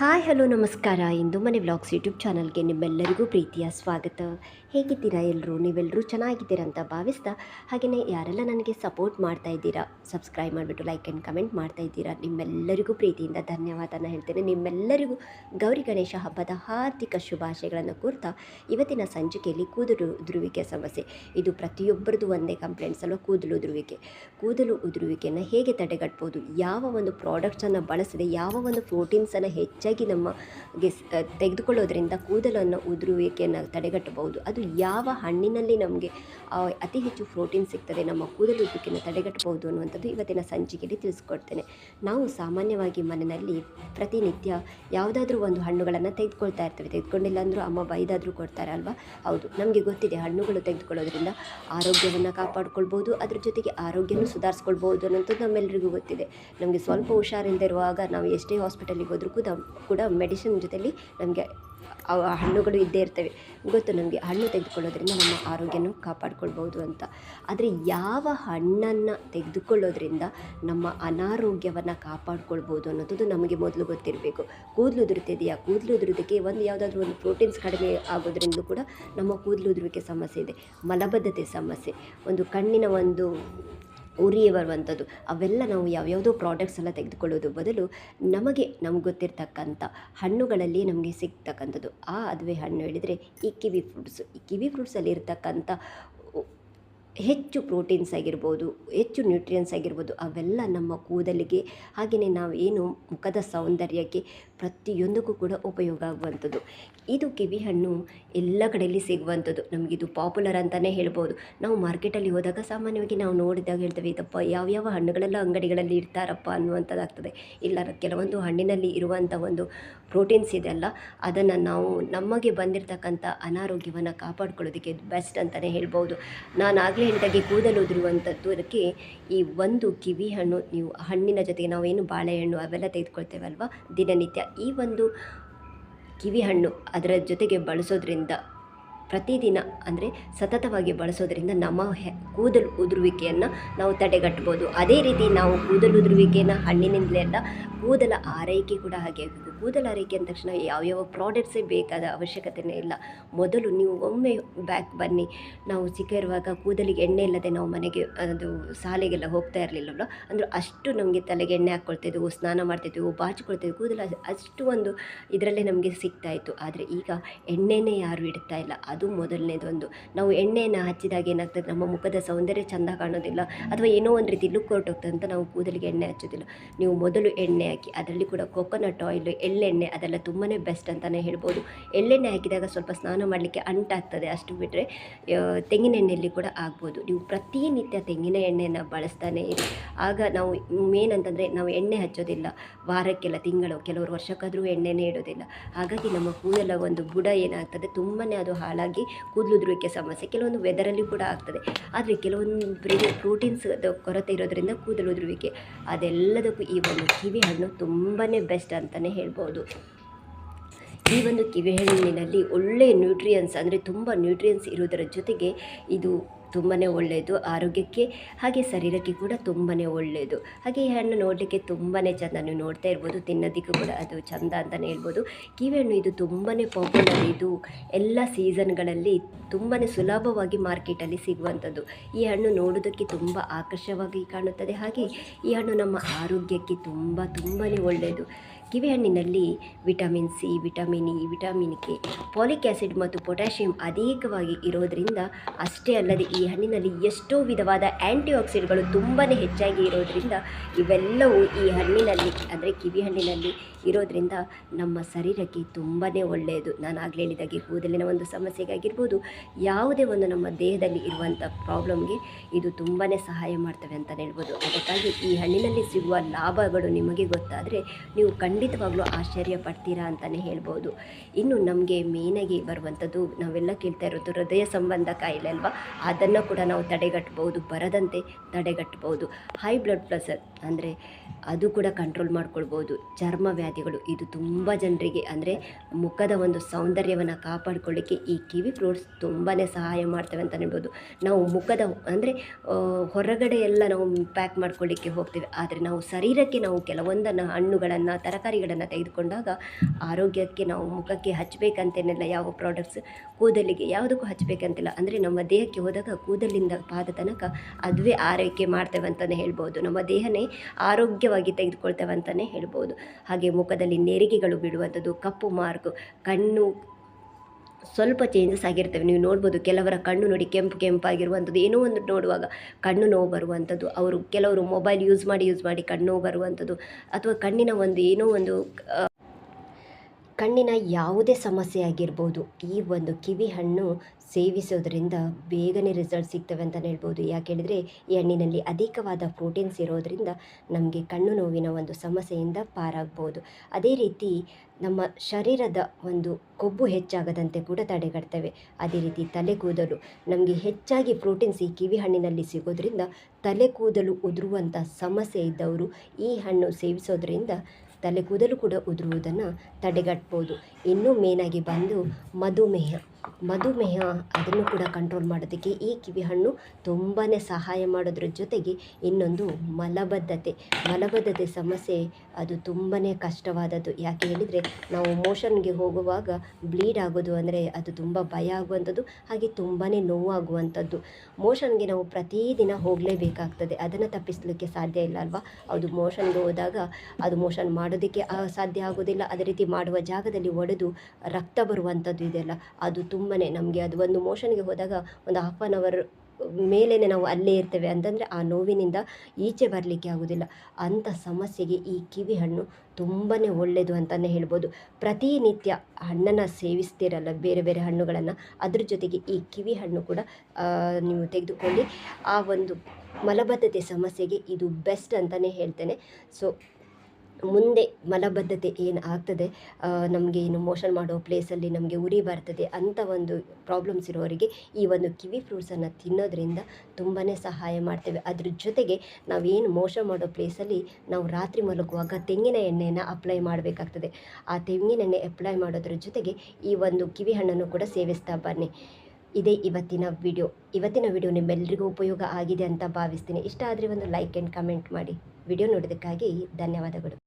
Hi, hello, ನಮಸ್ಕಾರ. ಇಂದು ಮನೆ vlogs YouTube ಚಾನಲ್ಗೆ ನಿಮ್ಮೆಲ್ಲರಿಗೂ ಪ್ರೀತಿಯ ಸ್ವಾಗತ. ಹೇಗಿದ್ದೀರಾ ಎಲ್ಲರೂ ನೀವೆಲ್ಲರೂ ಚೆನ್ನಾಗಿದ್ದೀರಾ ಅಂತ ಭಾವಿಸ್ತಾ, ಹಾಗೆಯೇ ಯಾರೆಲ್ಲ ನನಗೆ ಸಪೋರ್ಟ್ ಮಾಡ್ತಾ ಇದ್ದೀರಾ, ಸಬ್ಸ್ಕ್ರೈಬ್ ಮಾಡಿಬಿಟ್ಟು ಲೈಕ್ ಆ್ಯಂಡ್ ಕಮೆಂಟ್ ಮಾಡ್ತಾ ಇದ್ದೀರಾ, ನಿಮ್ಮೆಲ್ಲರಿಗೂ ಪ್ರೀತಿಯಿಂದ ಧನ್ಯವಾದನ ಹೇಳ್ತೇನೆ. ನಿಮ್ಮೆಲ್ಲರಿಗೂ ಗೌರಿ ಗಣೇಶ ಹಬ್ಬದ ಹಾರ್ದಿಕ ಶುಭಾಶಯಗಳನ್ನು ಕೋರ್ತಾ, ಇವತ್ತಿನ ಸಂಚಿಕೆಯಲ್ಲಿ ಕೂದಲು ಉದುರುವಿಕೆ ಸಮಸ್ಯೆ. ಇದು ಪ್ರತಿಯೊಬ್ಬರದು ಒಂದೇ ಕಂಪ್ಲೇಂಟ್ಸ್ ಅಲ್ವಾ? ಕೂದಲು ಉದುರುವಿಕೆ. ಕೂದಲು ಉದುರುವಿಕೆಯನ್ನು ಹೇಗೆ ತಡೆಗಟ್ಬೋದು? ಯಾವ ಒಂದು ಪ್ರಾಡಕ್ಟ್ಸನ್ನು ಬಳಸದೆ, ಯಾವ ಒಂದು ಪ್ರೋಟೀನ್ಸನ್ನು ಹೆಚ್ಚಾಗಿ ನಮ್ಮ ಗೆಸ್ ತೆಗೆದುಕೊಳ್ಳೋದ್ರಿಂದ ಕೂದಲನ್ನು ಉದುರುವಿಕೆಯನ್ನು ತಡೆಗಟ್ಟಬಹುದು. ಅದು ಯಾವ ಹಣ್ಣಿನಲ್ಲಿ ನಮಗೆ ಅತಿ ಹೆಚ್ಚು ಪ್ರೋಟೀನ್ ಸಿಗ್ತದೆ, ನಮ್ಮ ಕೂದಲು ಉದುರುವಿಕೆಯನ್ನು ತಡೆಗಟ್ಟಬಹುದು ಅನ್ನುವಂಥದ್ದು ಇವತ್ತಿನ ಸಂಚಿಕೆಯಲ್ಲಿ ತಿಳಿಸ್ಕೊಡ್ತೇನೆ. ನಾವು ಸಾಮಾನ್ಯವಾಗಿ ಮನೆಯಲ್ಲಿ ಪ್ರತಿನಿತ್ಯ ಯಾವುದಾದ್ರೂ ಒಂದು ಹಣ್ಣುಗಳನ್ನು ತೆಗೆದುಕೊಳ್ತಾ ಇರ್ತೇವೆ. ತೆಗೆದುಕೊಂಡಿಲ್ಲ ಅಂದರೂ ಅಮ್ಮ ಬೈದಾದರೂ ಕೊಡ್ತಾರೆ ಅಲ್ವಾ? ಹೌದು, ನಮಗೆ ಗೊತ್ತಿದೆ ಹಣ್ಣುಗಳು ತೆಗೆದುಕೊಳ್ಳೋದ್ರಿಂದ ಆರೋಗ್ಯವನ್ನು ಕಾಪಾಡ್ಕೊಳ್ಬೋದು ಅದ್ರ ಜೊತೆಗೆ ಆರೋಗ್ಯನೂ ಸುಧಾರಿಸ್ಕೊಳ್ಬೋದು ಅನ್ನೋಂಥದ್ದು ನಮ್ಮೆಲ್ಲರಿಗೂ ಗೊತ್ತಿದೆ. ನಮಗೆ ಸ್ವಲ್ಪ ಹುಷಾರಿಲ್ಲದೆ ಇರುವಾಗ ನಾವು ಎಷ್ಟೇ ಹಾಸ್ಪಿಟಲಿಗೆ ಹೋದರೂ ಕೂಡ ಕೂಡ ಮೆಡಿಸಿನ್ ಜೊತೆಯಲ್ಲಿ ನಮಗೆ ಹಣ್ಣುಗಳು ಇದ್ದೇ ಇರ್ತವೆ. ಗೊತ್ತು, ನಮಗೆ ಹಣ್ಣು ತೆಗೆದುಕೊಳ್ಳೋದ್ರಿಂದ ನಮ್ಮ ಆರೋಗ್ಯನೂ ಕಾಪಾಡ್ಕೊಳ್ಬೋದು ಅಂತ. ಆದರೆ ಯಾವ ಹಣ್ಣನ್ನು ತೆಗೆದುಕೊಳ್ಳೋದ್ರಿಂದ ನಮ್ಮ ಅನಾರೋಗ್ಯವನ್ನು ಕಾಪಾಡ್ಕೊಳ್ಬೋದು ಅನ್ನೋದು ನಮಗೆ ಮೊದಲು ಗೊತ್ತಿರಬೇಕು. ಕೂದಲು ಉದುರುತ್ತಿದೆಯಾ ಕೂದಲು ಉದುರೋದಕ್ಕೆ ಒಂದು ಯಾವುದಾದ್ರೂ ಒಂದು ಪ್ರೋಟೀನ್ಸ್ ಕಡಿಮೆ ಆಗೋದ್ರಿಂದ ಕೂಡ ನಮ್ಮ ಕೂದಲು ಉದುರುವಿಕೆ ಸಮಸ್ಯೆ ಇದೆ. ಮಲಬದ್ಧತೆ ಸಮಸ್ಯೆ. ಒಂದು ಕಣ್ಣಿನ ಒಂದು ಉರಿ ಬರುವಂಥದ್ದು ಅವೆಲ್ಲ ನಾವು ಯಾವ್ಯಾವುದೋ ಪ್ರಾಡಕ್ಟ್ಸ್ ಎಲ್ಲ ತೆಗೆದುಕೊಳ್ಳೋದು ಬದಲು ನಮಗೆ, ನಮ್ಗೆ ಗೊತ್ತಿರ್ತಕ್ಕಂಥ ಹಣ್ಣುಗಳಲ್ಲಿ ನಮಗೆ ಸಿಗ್ತಕ್ಕಂಥದ್ದು. ಆ ಅದುವೆ ಹಣ್ಣು ಹೇಳಿದರೆ ಈ ಕಿವಿ ಫ್ರೂಟ್ಸು. ಈ ಕಿವಿ ಫ್ರೂಟ್ಸಲ್ಲಿ ಇರ್ತಕ್ಕಂಥ ಹೆಚ್ಚು ಪ್ರೋಟೀನ್ಸ್ ಆಗಿರ್ಬೋದು, ಹೆಚ್ಚು ನ್ಯೂಟ್ರಿಯನ್ಸ್ ಆಗಿರ್ಬೋದು, ಅವೆಲ್ಲ ನಮ್ಮ ಕೂದಲಿಗೆ. ಹಾಗೆಯೇ ನಾವು ಏನು ಮುಖದ ಸೌಂದರ್ಯಕ್ಕೆ ಪ್ರತಿಯೊಂದಕ್ಕೂ ಕೂಡ ಉಪಯೋಗ ಆಗುವಂಥದ್ದು. ಇದು ಕಿವಿ ಹಣ್ಣು ಎಲ್ಲ ಕಡೆಯಲ್ಲಿ ಸಿಗುವಂಥದ್ದು. ನಮಗಿದು ಪಾಪ್ಯುಲರ್ ಅಂತಲೇ ಹೇಳ್ಬೋದು. ನಾವು ಮಾರ್ಕೆಟಲ್ಲಿ ಹೋದಾಗ ಸಾಮಾನ್ಯವಾಗಿ ನಾವು ನೋಡಿದಾಗ ಹೇಳ್ತೇವೆ, ಇದಪ್ಪ, ಯಾವ್ಯಾವ ಹಣ್ಣುಗಳೆಲ್ಲ ಅಂಗಡಿಗಳಲ್ಲಿ ಇರ್ತಾರಪ್ಪ ಅನ್ನುವಂಥದ್ದಾಗ್ತದೆ. ಇಲ್ಲ ಕೆಲವೊಂದು ಹಣ್ಣಿನಲ್ಲಿ ಇರುವಂಥ ಒಂದು ಪ್ರೋಟೀನ್ಸ್ ಇದೆಲ್ಲ ಅದನ್ನು ನಾವು ನಮಗೆ ಬಂದಿರತಕ್ಕಂಥ ಅನಾರೋಗ್ಯವನ್ನು ಕಾಪಾಡ್ಕೊಳ್ಳೋದಕ್ಕೆ ಬೆಸ್ಟ್ ಅಂತಲೇ ಹೇಳ್ಬೋದು. ನಾನು ಆಗಲೇ ಹೇಳಿದಾಗೆ ಕೂದಲು ಉದುರುವಂಥದ್ದು. ಅದಕ್ಕೆ ಈ ಒಂದು ಕಿವಿ ಹಣ್ಣು, ನೀವು ಹಣ್ಣಿನ ಜೊತೆಗೆ ನಾವು ಏನು ಬಾಳೆಹಣ್ಣು ಅವೆಲ್ಲ ತೆಗೆದುಕೊಳ್ತೇವಲ್ವ? ದಿನನಿತ್ಯ ಈ ಒಂದು ಕಿವಿ ಹಣ್ಣು ಅದರ ಜೊತೆಗೆ ಬಳಸೋದ್ರಿಂದ ಪ್ರತಿದಿನ ಅಂದರೆ ಸತತವಾಗಿ ಬಳಸೋದರಿಂದ ನಮ್ಮ ಹೆ, ಕೂದಲು ಉದುರುವಿಕೆಯನ್ನು ನಾವು ತಡೆಗಟ್ಬೋದು. ಅದೇ ರೀತಿ ನಾವು ಕೂದಲು ಉದುರುವಿಕೆಯನ್ನು ಹಣ್ಣಿನಿಂದಲೇ ಅಲ್ಲ, ಕೂದಲ ಆರೈಕೆ ಕೂಡ ಹಾಗೆ ಆಗಬೇಕು. ಕೂದಲ ಆರೈಕೆ ಅಂದ ತಕ್ಷಣ ಯಾವ್ಯಾವ ಪ್ರಾಡಕ್ಟ್ಸೇ ಬೇಕಾದ ಅವಶ್ಯಕತೆಯೇ ಇಲ್ಲ. ಮೊದಲು ನೀವು ಒಮ್ಮೆ ಬ್ಯಾಕ್ ಬನ್ನಿ. ನಾವು ಸಿಕ್ಕಿರುವಾಗ ಕೂದಲಿಗೆ ಎಣ್ಣೆ ಇಲ್ಲದೆ ನಾವು ಮನೆಗೆ, ಅದು ಶಾಲೆಗೆಲ್ಲ ಹೋಗ್ತಾ ಇರಲಿಲ್ಲವಲ್ಲ ಅಂದರೆ ಅಷ್ಟು ನಮಗೆ ತಲೆಗೆ ಎಣ್ಣೆ ಹಾಕ್ಕೊಳ್ತಿದ್ವು ಸ್ನಾನ ಮಾಡ್ತಿದ್ವು ಬಾಚಿಕೊಳ್ತಿದ್ದೆವು ಕೂದಲು ಅಷ್ಟು ಒಂದು ಇದರಲ್ಲೇ ನಮಗೆ ಸಿಗ್ತಾ ಇತ್ತು. ಆದರೆ ಈಗ ಎಣ್ಣೆನೇ ಯಾರು ಇಡ್ತಾ ಇಲ್ಲ. ಮೊದಲನೇದೊಂದು. ನಾವು ಎಣ್ಣೆಯನ್ನು ಹಚ್ಚಿದಾಗ ಏನಾಗ್ತದೆ? ನಮ್ಮ ಮುಖದ ಸೌಂದರ್ಯ ಚೆಂದ ಕಾಣೋದಿಲ್ಲ. ಅಥವಾ ಏನೋ ಒಂದು ರೀತಿ ಲುಕ್ ಹೊರಟೋಗ್ತದೆ ಅಂತ ನಾವು ಕೂದಲಿಗೆ ಎಣ್ಣೆ ಹಚ್ಚೋದಿಲ್ಲ. ನೀವು ಮೊದಲು ಎಣ್ಣೆ ಹಾಕಿ, ಅದರಲ್ಲಿ ಕೂಡ ಕೊಕೊನಟ್ ಆಯಿಲ್ ಎಳ್ಳೆಣ್ಣೆ ಅದೆಲ್ಲ ತುಂಬಾ ಬೆಸ್ಟ್ ಅಂತಲೇ ಹೇಳ್ಬೋದು. ಎಳ್ಳೆಣ್ಣೆ ಹಾಕಿದಾಗ ಸ್ವಲ್ಪ ಸ್ನಾನ ಮಾಡಲಿಕ್ಕೆ ಅಂಟಾಗ್ತದೆ ಅಷ್ಟು ಬಿಟ್ಟರೆ ತೆಂಗಿನ ಎಣ್ಣೆಯಲ್ಲಿ ಕೂಡ ಆಗ್ಬೋದು. ನೀವು ಪ್ರತಿನಿತ್ಯ ತೆಂಗಿನ ಎಣ್ಣೆಯನ್ನು ಬಳಸ್ತಾನೆ ಇರಿ. ಆಗ ನಾವು ಮೇನ್ ಅಂತಂದರೆ ನಾವು ಎಣ್ಣೆ ಹಚ್ಚೋದಿಲ್ಲ. ವಾರಕ್ಕೆಲ್ಲ, ತಿಂಗಳು, ಕೆಲವರು ವರ್ಷಕ್ಕಾದರೂ ಎಣ್ಣೆನೇ ಇಡೋದಿಲ್ಲ. ಹಾಗಾಗಿ ನಮ್ಮ ಕೂದಲ ಒಂದು ಬುಡ ಏನಾಗ್ತದೆ? ತುಂಬಾ ಅದು ಹಾಳಾಗಿ ಕೂದಲುದುರುವಿಕೆ ಸಮಸ್ಯೆ, ಕೆಲವೊಂದು ವೆದರಲ್ಲಿ ಕೂಡ ಆಗ್ತದೆ. ಆದರೆ ಕೆಲವೊಂದು ಪ್ರೋಟೀನ್ಸ್ ಕೊರತೆ ಇರೋದರಿಂದ ಕೂದಲು ಉದುರುವಿಕೆ, ಅದೆಲ್ಲದಕ್ಕೂ ಈ ಒಂದು ಕಿವಿ ಹಣ್ಣು ತುಂಬಾ ಬೆಸ್ಟ್ ಅಂತಲೇ ಹೇಳ್ಬೋದು. ಈ ಒಂದು ಕಿವಿ ಹಣ್ಣಿನಲ್ಲಿ ಒಳ್ಳೆಯ ನ್ಯೂಟ್ರಿಯನ್ಸ್ ಅಂದರೆ ತುಂಬ ನ್ಯೂಟ್ರಿಯನ್ಸ್ ಇರೋದರ ಜೊತೆಗೆ ಇದು ತುಂಬಾ ಒಳ್ಳೆಯದು, ಆರೋಗ್ಯಕ್ಕೆ ಹಾಗೆ ಶರೀರಕ್ಕೆ ಕೂಡ ತುಂಬಾ ಒಳ್ಳೆಯದು. ಹಾಗೆ ಈ ಹಣ್ಣು ನೋಡಲಿಕ್ಕೆ ತುಂಬಾ ಚೆಂದ, ನೀವು ನೋಡ್ತಾ ಇರ್ಬೋದು, ತಿನ್ನೋದಕ್ಕೂ ಕೂಡ ಅದು ಚೆಂದ ಅಂತಲೇ ಹೇಳ್ಬೋದು. ಕಿವಿಹಣ್ಣು ಇದು ತುಂಬಾ ಪಾಪ್ಯುಲರ್ ಇದು ಎಲ್ಲ ಸೀಸನ್ಗಳಲ್ಲಿ ತುಂಬಾ ಸುಲಭವಾಗಿ ಮಾರ್ಕೆಟಲ್ಲಿ ಸಿಗುವಂಥದ್ದು. ಈ ಹಣ್ಣು ನೋಡೋದಕ್ಕೆ ತುಂಬ ಆಕರ್ಷವಾಗಿ ಕಾಣುತ್ತದೆ. ಹಾಗೆ ಈ ಹಣ್ಣು ನಮ್ಮ ಆರೋಗ್ಯಕ್ಕೆ ತುಂಬ ತುಂಬಾ ಒಳ್ಳೆಯದು. ಕಿವಿ ಹಣ್ಣಿನಲ್ಲಿ vitamin C vitamin E vitamin K folic acid ಮತ್ತು ಪೊಟ್ಯಾಷಿಯಂ ಅಧಿಕವಾಗಿ ಇರೋದರಿಂದ ಅಷ್ಟೇ ಅಲ್ಲದೆ ಹಣ್ಣಿನಲ್ಲಿ ಎಷ್ಟೋ ವಿಧವಾದ ಆ್ಯಂಟಿ ಆಕ್ಸಿಡೆಂಟ್ಗಳು ತುಂಬಾ ಹೆಚ್ಚಾಗಿ ಇರೋದರಿಂದ ಇವೆಲ್ಲವೂ ಈ ಹಣ್ಣಿನಲ್ಲಿ, ಅಂದರೆ ಕಿವಿ ಹಣ್ಣಿನಲ್ಲಿ ಇರೋದರಿಂದ ನಮ್ಮ ಶರೀರಕ್ಕೆ ತುಂಬಾ ಒಳ್ಳೆಯದು. ನಾನು ಆಗಲೇ ಹೇಳಿದಾಗೆ ಕೂದಲಿನ ಒಂದು ಸಮಸ್ಯೆಗಾಗಿರ್ಬೋದು, ಯಾವುದೇ ಒಂದು ನಮ್ಮ ದೇಹದಲ್ಲಿ ಇರುವಂಥ ಪ್ರಾಬ್ಲಮ್ಗೆ ಇದು ತುಂಬಾ ಸಹಾಯ ಮಾಡ್ತವೆ ಅಂತಲೇ ಹೇಳ್ಬೋದು. ಅದಕ್ಕಾಗಿ ಈ ಹಣ್ಣಿನಲ್ಲಿ ಸಿಗುವ ಲಾಭಗಳು ನಿಮಗೆ ಗೊತ್ತಾದರೆ ನೀವು ಖಂಡಿತವಾಗ್ಲೂ ಆಶ್ಚರ್ಯ ಪಡ್ತೀರಾ ಅಂತಲೇ ಹೇಳ್ಬೋದು. ಇನ್ನು ನಮಗೆ ಮೇನಾಗಿ ಬರುವಂಥದ್ದು ನಾವೆಲ್ಲ ಕೇಳ್ತಾ ಇರೋದು ಹೃದಯ ಸಂಬಂಧ ಕಾಯಿಲೆ ಅಲ್ವಾ? ಕೂಡ ನಾವು ತಡೆಗಟ್ಟಬಹುದು, ಬರದಂತೆ ತಡೆಗಟ್ಟಬಹುದು. ಹೈ ಬ್ಲಡ್ ಪ್ರೆಷರ್ ಅಂದರೆ ಅದು ಕೂಡ ಕಂಟ್ರೋಲ್ ಮಾಡ್ಕೊಳ್ಬೋದು ಚರ್ಮ ವ್ಯಾಧಿಗಳು, ಇದು ತುಂಬ ಜನರಿಗೆ ಅಂದರೆ ಮುಖದ ಒಂದು ಸೌಂದರ್ಯವನ್ನು ಕಾಪಾಡಿಕೊಳ್ಳಿಕ್ಕೆ ಈ ಕಿವಿ ಫ್ರೂಟ್ಸ್ ತುಂಬಾ ಸಹಾಯ ಮಾಡ್ತವೆ ಅಂತ ಹೇಳ್ಬೋದು ನಾವು ಮುಖದ ಅಂದರೆ ಹೊರಗಡೆ ಎಲ್ಲ ನಾವು ಪ್ಯಾಕ್ ಮಾಡ್ಕೊಳ್ಳಿಕ್ಕೆ ಹೋಗ್ತೇವೆ. ಆದರೆ ನಾವು ಶರೀರಕ್ಕೆ ನಾವು ಕೆಲವೊಂದನ್ನು ಹಣ್ಣುಗಳನ್ನು, ತರಕಾರಿಗಳನ್ನು ತೆಗೆದುಕೊಂಡಾಗ ಆರೋಗ್ಯಕ್ಕೆ ನಾವು ಮುಖಕ್ಕೆ ಹಚ್ಚಬೇಕಂತೇನಿಲ್ಲ ಯಾವ ಪ್ರಾಡಕ್ಟ್ಸ್ ಕೂದಲಿಗೆ ಯಾವುದಕ್ಕೂ ಹಚ್ಚಬೇಕಂತಿಲ್ಲ ಅಂದರೆ ನಮ್ಮ ದೇಹಕ್ಕೆ ಹೋದಾಗ ಕೂದಲಿಂದ ಪಾದ ತನಕ ಅದುವೇ ಆರೈಕೆ ಮಾಡ್ತೇವೆ ಅಂತಲೇ ಹೇಳ್ಬೋದು. ನಮ್ಮ ದೇಹನೇ ಆರೋಗ್ಯವಾಗಿ ತೆಗೆದುಕೊಳ್ತೇವೆ ಅಂತಲೇ ಹೇಳ್ಬೋದು. ಹಾಗೆ ಮುಖದಲ್ಲಿ ನೆರಿಗೆಗಳು ಬಿಡುವಂಥದ್ದು ಕಪ್ಪು ಮಾರ್ಕ್, ಕಣ್ಣು ಸ್ವಲ್ಪ ಚೇಂಜಸ್ ಆಗಿರ್ತವೆ. ನೀವು ನೋಡ್ಬೋದು ಕೆಲವರ ಕಣ್ಣು ನೋಡಿ ಕೆಂಪು ಕೆಂಪಾಗಿರುವಂಥದ್ದು. ಏನೋ ಒಂದು ನೋಡುವಾಗ ಕಣ್ಣು ನೋವು ಬರುವಂಥದ್ದು. ಅವರು ಕೆಲವರು ಮೊಬೈಲ್ ಯೂಸ್ ಮಾಡಿ ಯೂಸ್ ಮಾಡಿ ಕಣ್ಣು ನೋವು ಬರುವಂಥದ್ದು. ಅಥವಾ ಕಣ್ಣಿನ ಒಂದು ಏನೋ ಒಂದು ಕಣ್ಣಿನ ಯಾವುದೇ ಸಮಸ್ಯೆ ಆಗಿರ್ಬೋದು, ಈ ಒಂದು ಕಿವಿ ಹಣ್ಣು ಸೇವಿಸೋದ್ರಿಂದ ಬೇಗನೆ ರಿಸಲ್ಟ್ ಸಿಗ್ತವೆ ಅಂತಲೇ ಹೇಳ್ಬೋದು. ಯಾಕೆ ಹೇಳಿದರೆ, ಈ ಹಣ್ಣಿನಲ್ಲಿ ಅಧಿಕವಾದ ಪ್ರೋಟೀನ್ಸ್ ಇರೋದರಿಂದ ನಮಗೆ ಕಣ್ಣು ನೋವಿನ ಒಂದು ಸಮಸ್ಯೆಯಿಂದ ಪಾರಾಗ್ಬೋದು. ಅದೇ ರೀತಿ ನಮ್ಮ ಶರೀರದ ಒಂದು ಕೊಬ್ಬು ಹೆಚ್ಚಾಗದಂತೆ ಕೂಡ ತಡೆಗಟ್ತವೆ. ಅದೇ ರೀತಿ ತಲೆ ಕೂದಲು. ನಮಗೆ ಹೆಚ್ಚಾಗಿ ಪ್ರೋಟೀನ್ಸ್ ಈ ಕಿವಿ ಹಣ್ಣಿನಲ್ಲಿ ಸಿಗೋದ್ರಿಂದ ತಲೆ ಕೂದಲು ಉದುರುವಂಥ ಸಮಸ್ಯೆ ಇದ್ದವರು ಈ ಹಣ್ಣು ಸೇವಿಸೋದ್ರಿಂದ ತಲೆ ಕೂದಲು ಕೂಡ ಉದುರುವುದನ್ನು ತಡೆಗಟ್ಬೋದು ಇನ್ನೂ ಮೇನಾಗಿ ಬಂದು ಮಧುಮೇಹ. ಮಧುಮೇಹ ಅದನ್ನು ಕೂಡ ಕಂಟ್ರೋಲ್ ಮಾಡೋದಕ್ಕೆ ಈ ಕಿವಿ ಹಣ್ಣು ತುಂಬಾ ಸಹಾಯ ಮಾಡೋದ್ರ ಜೊತೆಗೆ ಇನ್ನೊಂದು ಮಲಬದ್ಧತೆ. ಮಲಬದ್ಧತೆ ಸಮಸ್ಯೆ ಅದು ತುಂಬಾ ಕಷ್ಟವಾದದ್ದು. ಯಾಕೆ ಹೇಳಿದರೆ ನಾವು ಮೋಷನ್ಗೆ ಹೋಗುವಾಗ ಬ್ಲೀಡ್ ಆಗೋದು ಅಂದರೆ ಅದು ತುಂಬ ಭಯ ಆಗುವಂಥದ್ದು, ಹಾಗೆ ತುಂಬಾ ನೋವಾಗುವಂಥದ್ದು ಮೋಷನ್ಗೆ ನಾವು ಪ್ರತಿದಿನ ಹೋಗಲೇಬೇಕಾಗ್ತದೆ. ಅದನ್ನು ತಪ್ಪಿಸಲಿಕ್ಕೆ ಸಾಧ್ಯ ಇಲ್ಲ ಅಲ್ವಾ? ಅದು ಮೋಷನ್ಗೆ ಹೋದಾಗ ಅದು ಮೋಷನ್ ಮಾಡೋದಕ್ಕೆ ಸಾಧ್ಯ ಆಗೋದಿಲ್ಲ. ಅದೇ ರೀತಿ ಮಾಡುವ ಜಾಗದಲ್ಲಿ ಒಡೆದು ರಕ್ತ ಬರುವಂಥದ್ದು ಇದೆಯಲ್ಲ ಅದು ತುಂಬಾ ನಮಗೆ ಅದು ಒಂದು ಮೋಷನ್ಗೆ ಹೋದಾಗ ಒಂದು ಹಾಫ್ ಆನ್ ಅವರ್ ಮೇಲೇ ನಾವು ಅಲ್ಲೇ ಇರ್ತೇವೆ ಅಂತಂದರೆ ಆ ನೋವಿನಿಂದ ಈಚೆ ಬರಲಿಕ್ಕೆ ಆಗೋದಿಲ್ಲ. ಅಂಥ ಸಮಸ್ಯೆಗೆ ಈ ಕಿವಿ ಹಣ್ಣು ತುಂಬಾ ಒಳ್ಳೆಯದು ಅಂತಲೇ ಹೇಳ್ಬೋದು. ಪ್ರತಿನಿತ್ಯ ಹಣ್ಣನ್ನು ಸೇವಿಸ್ತಿರಲ್ಲ ಬೇರೆ ಬೇರೆ ಹಣ್ಣುಗಳನ್ನು, ಅದ್ರ ಜೊತೆಗೆ ಈ ಕಿವಿ ಹಣ್ಣು ಕೂಡ ನೀವು ತೆಗೆದುಕೊಳ್ಳಿ. ಆ ಒಂದು ಮಲಬದ್ಧತೆ ಸಮಸ್ಯೆಗೆ ಇದು ಬೆಸ್ಟ್ ಅಂತಲೇ ಹೇಳ್ತೇನೆ. ಸೊ ಮುಂದೆ ಮಲಬದ್ಧತೆ ಏನು ಆಗ್ತದೆ ನಮಗೆ ಏನು ಮೋಷನ್ ಮಾಡೋ ಪ್ಲೇಸಲ್ಲಿ ನಮಗೆ ಉರಿ ಬರ್ತದೆ ಅಂಥ ಒಂದು ಪ್ರಾಬ್ಲಮ್ಸ್ ಇರೋರಿಗೆ ಈ ಒಂದು ಕಿವಿ ಫ್ರೂಟ್ಸನ್ನು ತಿನ್ನೋದ್ರಿಂದ ತುಂಬಾ ಸಹಾಯ ಮಾಡ್ತೇವೆ. ಅದ್ರ ಜೊತೆಗೆ ನಾವೇನು ಮೋಷನ್ ಮಾಡೋ ಪ್ಲೇಸಲ್ಲಿ ನಾವು ರಾತ್ರಿ ಮಲಗುವಾಗ ತೆಂಗಿನ ಎಣ್ಣೆಯನ್ನು ಅಪ್ಲೈ ಮಾಡಬೇಕಾಗ್ತದೆ. ಆ ತೆಂಗಿನ ಎಣ್ಣೆ ಅಪ್ಲೈ ಮಾಡೋದ್ರ ಜೊತೆಗೆ ಈ ಒಂದು ಕಿವಿ ಹಣ್ಣನ್ನು ಕೂಡ ಸೇವಿಸ್ತಾ ಬನ್ನಿ. ಇದೇ ಇವತ್ತಿನ ವಿಡಿಯೋ ಇವತ್ತಿನ ವಿಡಿಯೋ ನಿಮ್ಮೆಲ್ಲರಿಗೂ ಉಪಯೋಗ ಆಗಿದೆ ಅಂತ ಭಾವಿಸ್ತೀನಿ. ಇಷ್ಟ ಆದರೆ ಒಂದು ಲೈಕ್ ಆ್ಯಂಡ್ ಕಮೆಂಟ್ ಮಾಡಿ. ವಿಡಿಯೋ ನೋಡೋದಕ್ಕಾಗಿ ಧನ್ಯವಾದಗಳು.